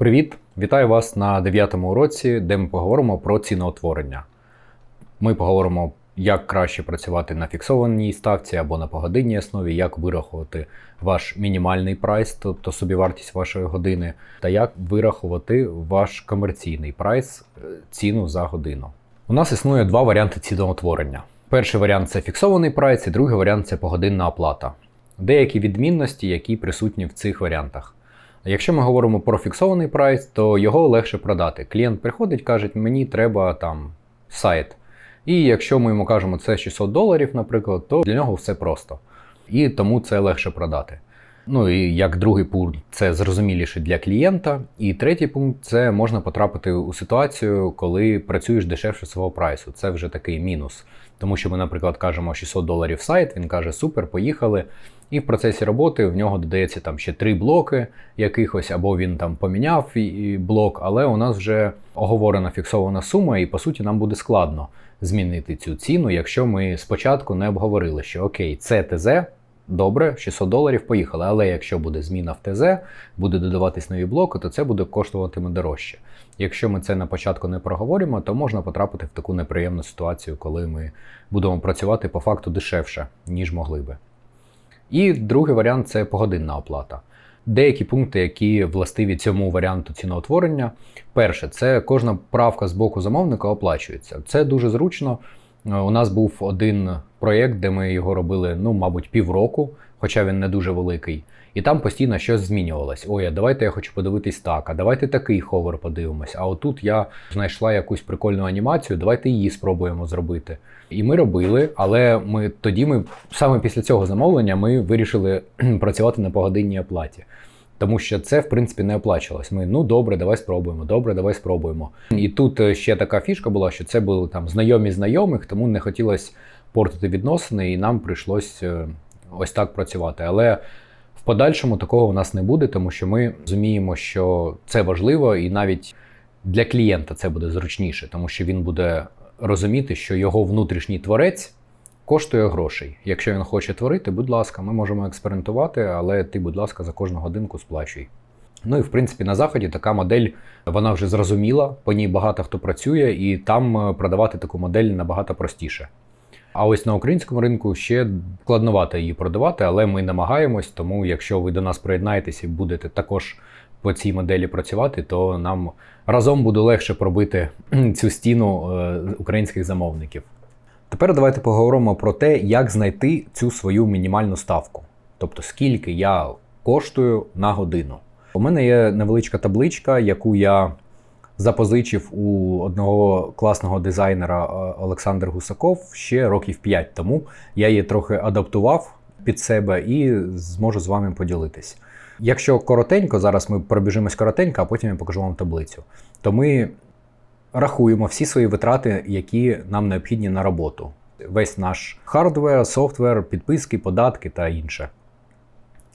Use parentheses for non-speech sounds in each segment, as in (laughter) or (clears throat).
Привіт! Вітаю вас на 9 уроці, де ми поговоримо про ціноутворення. Ми поговоримо, як краще працювати на фіксованій ставці або на погодинній основі, як вирахувати ваш мінімальний прайс, тобто собівартість вашої години, та як вирахувати ваш комерційний прайс, е, ціну за годину. У нас існує два варіанти ціноутворення. Перший варіант це фіксований прайс, і другий варіант це погодинна оплата. Деякі відмінності, які присутні в цих варіантах. Якщо ми говоримо про фіксований прайс, то його легше продати. Клієнт приходить, каже, мені треба там сайт. І якщо ми йому кажемо це 600 доларів, наприклад, то для нього все просто. І тому це легше продати. Ну і як другий пункт, це зрозуміліше для клієнта. І третій пункт це можна потрапити у ситуацію, коли працюєш дешевше свого прайсу. Це вже такий мінус. Тому що ми, наприклад, кажемо 600 доларів сайт, він каже, супер, поїхали. І в процесі роботи в нього додається там ще три блоки якихось, або він там поміняв блок, але у нас вже оговорена фіксована сума, і по суті нам буде складно змінити цю ціну, якщо ми спочатку не обговорили, що окей, це ТЗ, добре, 600 доларів поїхали. Але якщо буде зміна в ТЗ, буде додаватись нові блоки, то це буде коштуватиме дорожче. Якщо ми це на початку не проговоримо, то можна потрапити в таку неприємну ситуацію, коли ми будемо працювати по факту дешевше, ніж могли би. І другий варіант це погодинна оплата. Деякі пункти, які властиві цьому варіанту ціноутворення. Перше, це кожна правка з боку замовника оплачується. Це дуже зручно. Е, У нас був один проєкт, де ми його робили, ну, мабуть, півроку, хоча він не дуже великий. І там постійно щось змінювалось. Ой, а давайте я хочу подивитись так, а давайте такий ховер подивимось. А отут я знайшла якусь прикольну анімацію, давайте її спробуємо зробити. І ми робили, але ми тоді ми саме після цього замовлення ми вирішили (clears throat) працювати на погодинній оплаті. Тому що це, в принципі, не оплачувалось. Ми ну добре, давай спробуємо, добре, давай спробуємо. І тут е, ще така фішка була, що це були там знайомі знайомих, тому не хотілося портити відносини, і нам прийшлось е, ось так працювати. Але в подальшому такого у нас не буде, тому що ми розуміємо, що це важливо, і навіть для клієнта це буде зручніше, тому що він буде розуміти, що його внутрішній творець коштує грошей. Якщо він хоче творити, будь ласка, ми можемо експериментувати, але ти, будь ласка, за кожну годинку сплачуй. Ну і в принципі на заході така модель вона вже зрозуміла, по ній багато хто працює, і там е, продавати таку модель набагато простіше. А ось на українському ринку ще складновато її продавати, але ми намагаємось, тому якщо ви до нас приєднаєтесь і будете також по цій моделі працювати, то нам разом буде легше пробити (clears throat) цю стіну е, українських замовників. Тепер давайте поговоримо про те, як знайти цю свою мінімальну ставку. Тобто, скільки я коштую на годину. У мене є невеличка табличка, яку я запозичив у одного класного дизайнера е, Олександр Гусаков ще років 5 тому. Я її трохи адаптував під себе і зможу з вами поділитись. Якщо коротенько, зараз ми пробіжимось коротенько, а потім я покажу вам таблицю. То ми рахуємо всі свої витрати, які нам необхідні на роботу. Весь наш хардвер, софтвер, підписки, податки та інше.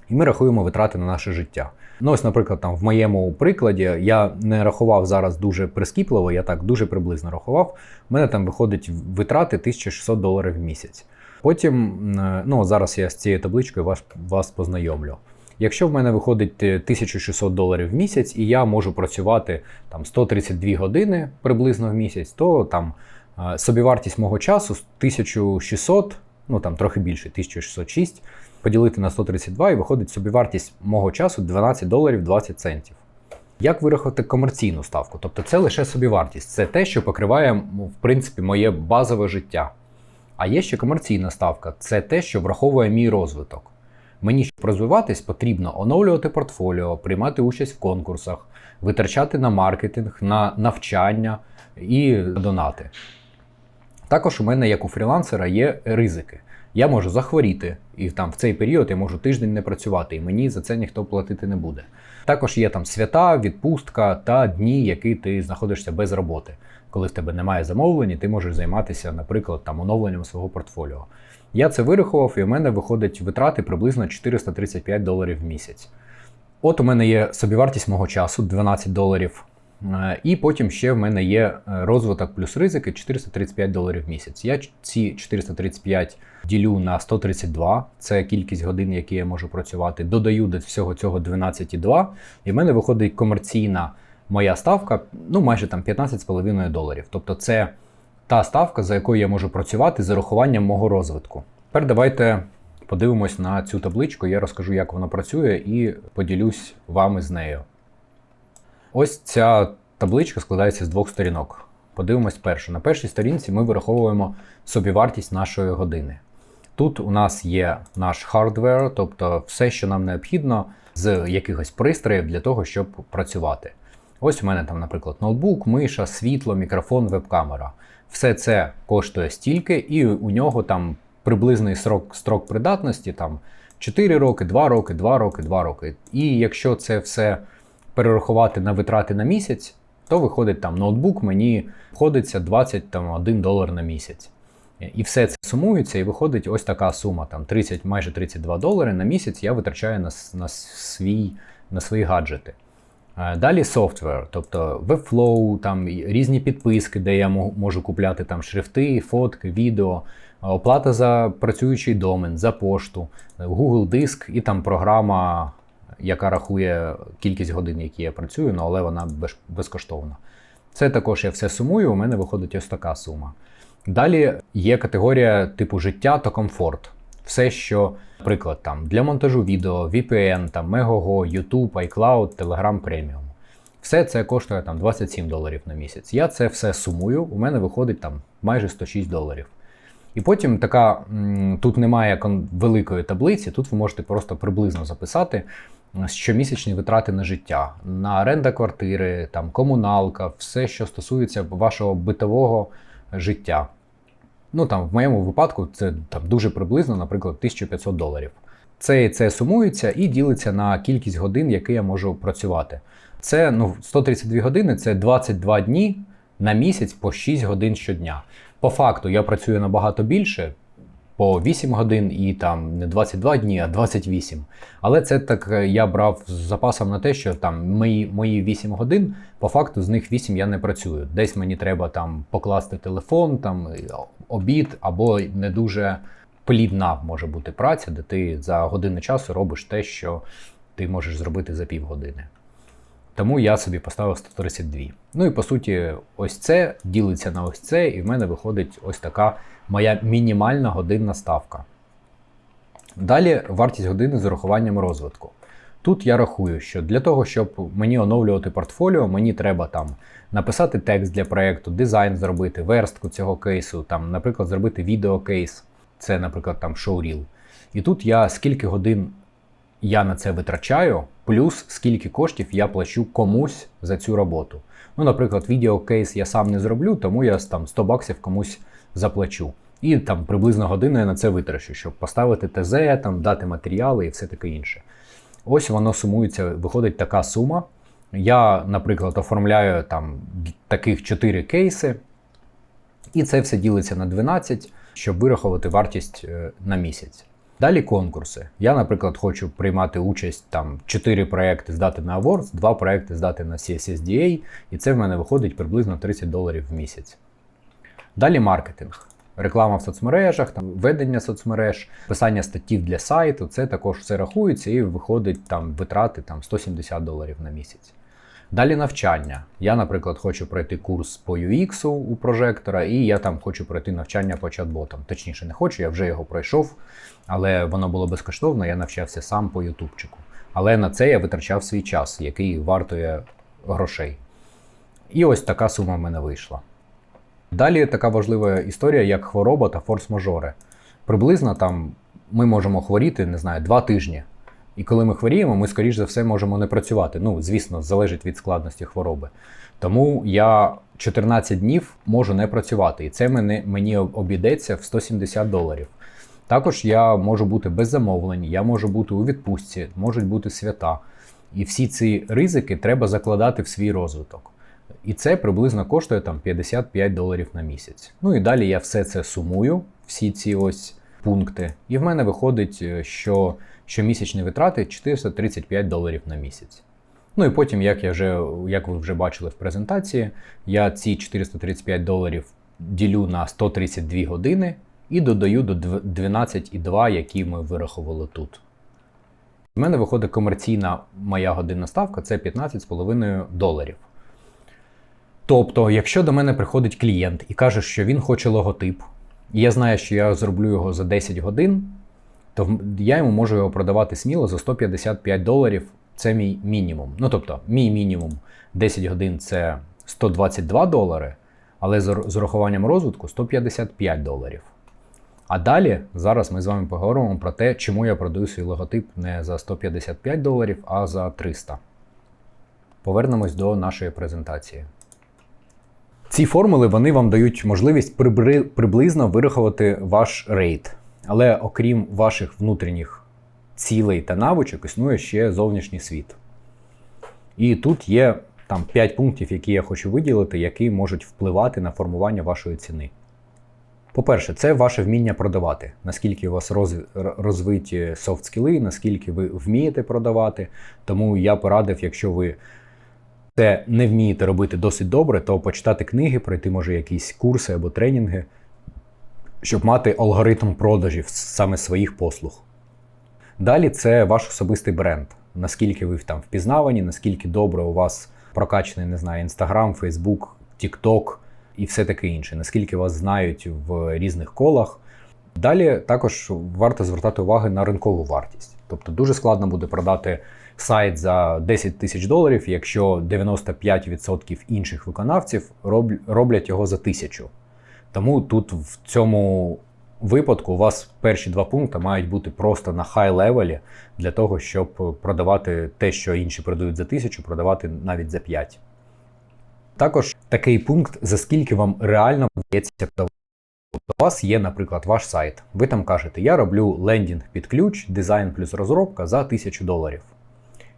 І ми рахуємо витрати на наше життя. Ну, ось, наприклад, там в моєму прикладі я не рахував зараз дуже прискіпливо, я так дуже приблизно рахував. У мене там виходить витрати 1600 доларів в місяць. Потім, е, ну зараз я з цією табличкою вас, вас познайомлю. Якщо в мене виходить е, 1600 доларів в місяць, і я можу працювати там 132 години приблизно в місяць, то там е, собівартість мого часу 1600, ну там трохи більше, 1606, поділити на 132 і виходить собівартість мого часу 12 доларів 20 центів. Як вирахувати комерційну ставку? Тобто це лише собівартість, це те, що покриває в принципі моє базове життя. А є ще комерційна ставка це те, що враховує мій розвиток. Мені щоб розвиватись, потрібно оновлювати портфоліо, приймати участь в конкурсах, витрачати на маркетинг, на навчання і донати. Також у мене, як у фрілансера, є ризики. Я можу захворіти, і там в цей період я можу тиждень не працювати, і мені за це ніхто платити не буде. Також є там свята, відпустка та дні, які ти знаходишся без роботи. Коли в тебе немає замовлень, і ти можеш займатися, наприклад, там оновленням свого портфоліо. Я це вирахував, і в мене виходить витрати приблизно 435 доларів в місяць. От у мене є собівартість мого часу 12 доларів І потім ще в мене є е, розвиток плюс ризики 435 доларів в місяць. Я ці 435 ділю на 132, це кількість годин, які я можу працювати. Додаю до всього цього 12,2, і в мене виходить комерційна моя ставка, ну майже там 15,5 доларів. Тобто це та ставка, за якою я можу працювати з урахуванням мого розвитку. Тепер давайте подивимось на цю табличку, я розкажу, як вона працює, і поділюсь вами з нею. Ось ця табличка складається з двох сторінок. Подивимось першу. На першій сторінці ми вираховуємо собівартість нашої години. Тут у нас є наш хардвер, тобто все, що нам необхідно з якихось пристроїв для того, щоб працювати. Ось у мене там, наприклад, ноутбук, миша, світло, мікрофон, веб-камера. Все це коштує стільки, і у нього там приблизний срок, строк придатності там 4 роки, 2 роки, 2 роки, 2 роки. І якщо це все перерахувати на витрати на місяць, то виходить там ноутбук мені входиться 21 долар на місяць. І все це сумується, і виходить ось така сума: там 30, майже 32 долари на місяць я витрачаю на, на, свій, на свої гаджети. Е, Далі софтвер, тобто Webflow, там різні підписки, де я можу купляти там шрифти, фотки, відео, е, оплата за працюючий домен, за пошту, Google Диск і там програма, яка рахує кількість годин, які я працюю, ну, але вона без- безкоштовна. Це також я все сумую, у мене виходить ось така сума. Далі є категорія типу життя та комфорт. Все, що, наприклад, там для монтажу відео, VPN, там Megogo, YouTube, iCloud, Telegram Premium. Все це коштує там 27 доларів на місяць. Я це все сумую, у мене виходить там майже 106 доларів. І потім така, тут немає великої таблиці, тут ви можете просто приблизно записати щомісячні витрати на життя, на оренда квартири, там комуналка, все, що стосується вашого битового життя. Ну там в моєму випадку це там дуже приблизно, наприклад, 1500 доларів. Це, це сумується і ділиться на кількість годин, які я можу працювати. Це ну, 132 години це 22 дні на місяць по 6 годин щодня. По факту я працюю набагато більше, по 8 годин і там не 22 дні, а 28. Але це так е, я брав з запасом на те, що там мої, мої 8 годин, по факту з них 8 я не працюю. Десь мені треба там покласти телефон, там е, обід або не дуже плідна може бути праця, де ти за годину часу робиш те, що ти можеш зробити за півгодини. Тому я собі поставив 132. Ну і по суті, ось це ділиться на ось це, і в мене виходить ось така моя мінімальна годинна ставка. Далі вартість години з урахуванням розвитку. Тут я рахую, що для того, щоб мені оновлювати портфоліо, мені треба там написати текст для проєкту, дизайн зробити, верстку цього кейсу, там, наприклад, зробити відеокейс, це, наприклад, там шоуріл. І тут я скільки годин я на це витрачаю, плюс скільки коштів я плачу комусь за цю роботу. Ну, наприклад, відеокейс я сам не зроблю, тому я там 100 баксів комусь заплачу. І там приблизно годину я на це витрачу, щоб поставити ТЗ, там, дати матеріали і все таке інше. Ось воно сумується, виходить така сума. Я, наприклад, оформляю там таких 4 кейси, і це все ділиться на 12, щоб вирахувати вартість е, на місяць. Далі конкурси. Я, наприклад, хочу приймати участь там 4 проекти здати на Awards, 2 проекти здати на CSSDA, і це в мене виходить приблизно 30 доларів в місяць. Далі маркетинг. Реклама в соцмережах, там ведення соцмереж, писання статтів для сайту, це також все рахується і виходить там витрати там 170 доларів на місяць. Далі навчання. Я, наприклад, хочу пройти курс по UX у прожектора, і я там хочу пройти навчання по чат-ботам. Точніше, не хочу, я вже його пройшов, але воно було безкоштовно, я навчався сам по ютубчику. Але на це я витрачав свій час, який вартує грошей. І ось така сума в мене вийшла. Далі така важлива історія, як хвороба та форс-мажори. Приблизно там ми можемо хворіти, не знаю, два тижні. І коли ми хворіємо, ми, скоріш за все, можемо не працювати. Ну, звісно, залежить від складності хвороби. Тому я 14 днів можу не працювати, і це мені, мені обійдеться в 170 доларів. Також я можу бути без замовлень, я можу бути у відпустці, можуть бути свята. І всі ці ризики треба закладати в свій розвиток. І це приблизно коштує там 55 доларів на місяць. Ну і далі я все це сумую, всі ці ось пункти. І в мене виходить, е, що щомісячні витрати 435 доларів на місяць. Ну і потім, як я вже як ви вже бачили в презентації, я ці 435 доларів ділю на 132 години і додаю до дв- 12,2, які ми вирахували тут. У мене виходить комерційна моя годинна ставка це 15,5 доларів. Тобто, якщо до мене приходить клієнт і каже, що він хоче логотип, і я знаю, що я зроблю його за 10 годин, то я йому можу його продавати сміло за 155 доларів. Це мій мінімум. Ну тобто, мій мінімум 10 годин це 122 долари, але з урахуванням розвитку 155 доларів. А далі зараз ми з вами поговоримо про те, чому я продаю свій логотип не за 155 доларів, а за 300. Повернемось до нашої презентації. Ці формули вони вам дають можливість прибри- приблизно вирахувати ваш рейт. Але окрім ваших внутрішніх цілей та навичок, існує ще зовнішній світ. І тут є там 5 пунктів, які я хочу виділити, які можуть впливати на формування вашої ціни. По-перше, це ваше вміння продавати, наскільки у вас розв- р- розвиті софт-скіли, наскільки ви вмієте продавати. Тому я порадив, якщо ви це не вмієте робити досить добре, то почитати книги, пройти, може, якісь курси або тренінги, щоб мати алгоритм продажів саме своїх послуг. Далі це ваш особистий бренд. Наскільки ви там впізнавані, наскільки добре у вас прокачаний, не знаю, Instagram, Facebook, TikTok і все таке інше, наскільки вас знають в різних колах. Далі також варто звертати увагу на ринкову вартість. Тобто дуже складно буде продати сайт за 10 тисяч доларів, якщо 95% інших виконавців роблять його за тисячу. Тому тут в цьому випадку у вас перші два пункти мають бути просто на хай левелі для того, щоб продавати те, що інші продають за тисячу, продавати навіть за 5. Також такий пункт, за скільки вам реально вдається продавати. У вас є, наприклад, ваш сайт. Ви там кажете, я роблю лендінг під ключ, дизайн плюс розробка за 1000 доларів.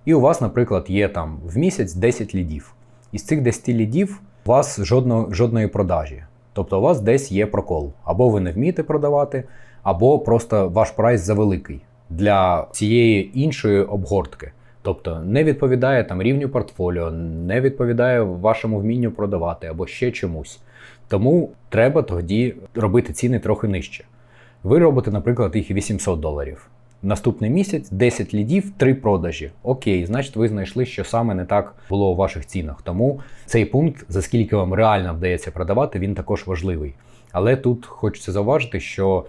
І у вас, наприклад, є там в місяць 10 лідів. Із цих 10 лідів у вас жодно, жодної продажі. Тобто у вас десь є прокол. Або ви не вмієте продавати, або просто ваш прайс завеликий для цієї іншої обгортки. Тобто не відповідає там рівню портфоліо, не відповідає вашому вмінню продавати або ще чомусь. Тому треба тоді робити ціни трохи нижче. Ви робите, наприклад, їх 800 доларів. Наступний місяць 10 лідів, 3 продажі. Окей, значить, ви знайшли, що саме не так було у ваших цінах. Тому цей пункт, за скільки вам реально вдається продавати, він також важливий. Але тут хочеться зауважити, що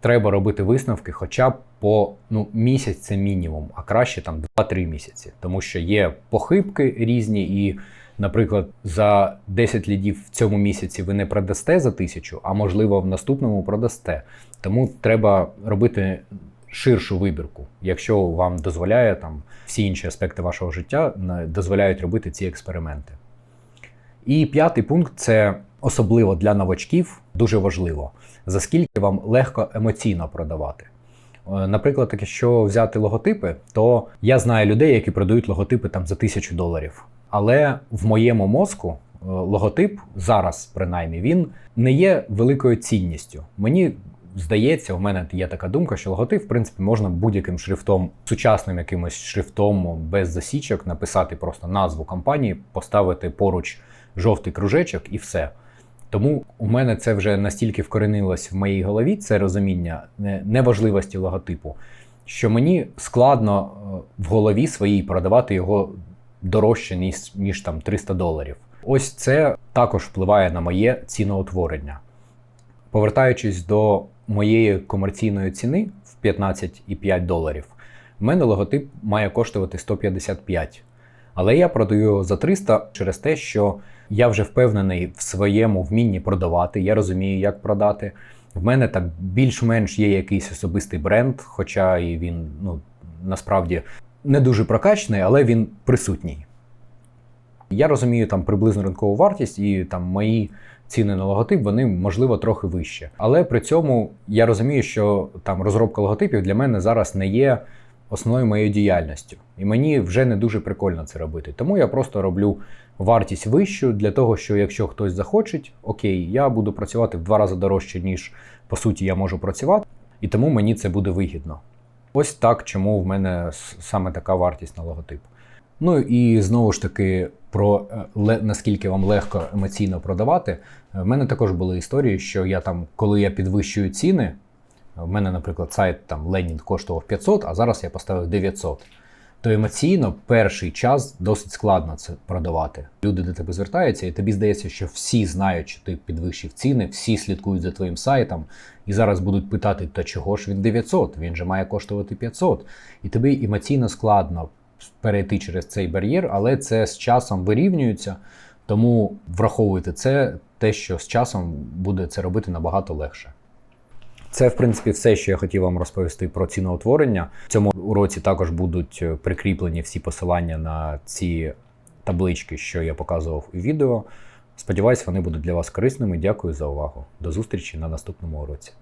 треба робити висновки хоча б по ну, місяць це мінімум, а краще там 2-3 місяці. Тому що є похибки різні, і, наприклад, за 10 лідів в цьому місяці ви не продасте за тисячу, а можливо в наступному продасте. Тому треба робити ширшу вибірку, якщо вам дозволяє там всі інші аспекти вашого життя дозволяють робити ці експерименти. І п'ятий пункт це особливо для новачків дуже важливо, за скільки вам легко емоційно продавати. Е, Наприклад, якщо взяти логотипи, то я знаю людей, які продають логотипи там за тисячу доларів. Але в моєму мозку е, логотип зараз, принаймні, він не є великою цінністю. Мені здається, у мене є така думка, що логотип, в принципі, можна будь-яким шрифтом, сучасним якимось шрифтом без засічок, написати просто назву компанії, поставити поруч жовтий кружечок і все. Тому у мене це вже настільки вкоренилось в моїй голові, це розуміння неважливості логотипу, що мені складно е, в голові своїй продавати його дорожче, ніж, ніж там 300 доларів. Ось це також впливає на моє ціноутворення. Повертаючись до моєї комерційної ціни в 15,5 доларів, в мене логотип має коштувати 155. Але я продаю за 300 через те, що я вже впевнений в своєму вмінні продавати, я розумію, як продати. В мене там більш-менш є якийсь особистий бренд, хоча і він ну, насправді не дуже прокачаний, але він присутній. Я розумію там приблизну ринкову вартість, і там мої ціни на логотип, вони можливо трохи вище. Але при цьому я розумію, що там розробка логотипів для мене зараз не є основною моєю діяльністю. І мені вже не дуже прикольно це робити. Тому я просто роблю вартість вищу для того, що якщо хтось захоче, окей, я буду працювати в два рази дорожче, ніж по суті я можу працювати, і тому мені це буде вигідно. Ось так, чому в мене саме така вартість на логотип. Ну і знову ж таки, про е, наскільки вам легко емоційно продавати. Е, В мене також були історії, що я там, коли я підвищую ціни, в мене, наприклад, сайт там Ленін коштував 500, а зараз я поставив 900. То емоційно перший час досить складно це продавати. Люди до тебе звертаються, і тобі здається, що всі знають, що ти підвищив ціни, всі слідкують за твоїм сайтом, і зараз будуть питати, та чого ж він 900? Він же має коштувати 500. І тобі емоційно складно перейти через цей бар'єр, але це з часом вирівнюється. Тому враховуйте це, те, що з часом буде це робити набагато легше. Це, в принципі, все, що я хотів вам розповісти про ціноутворення. В цьому уроці також будуть е, прикріплені всі посилання на ці таблички, що я показував у відео. Сподіваюсь, вони будуть для вас корисними. Дякую за увагу. До зустрічі на наступному уроці.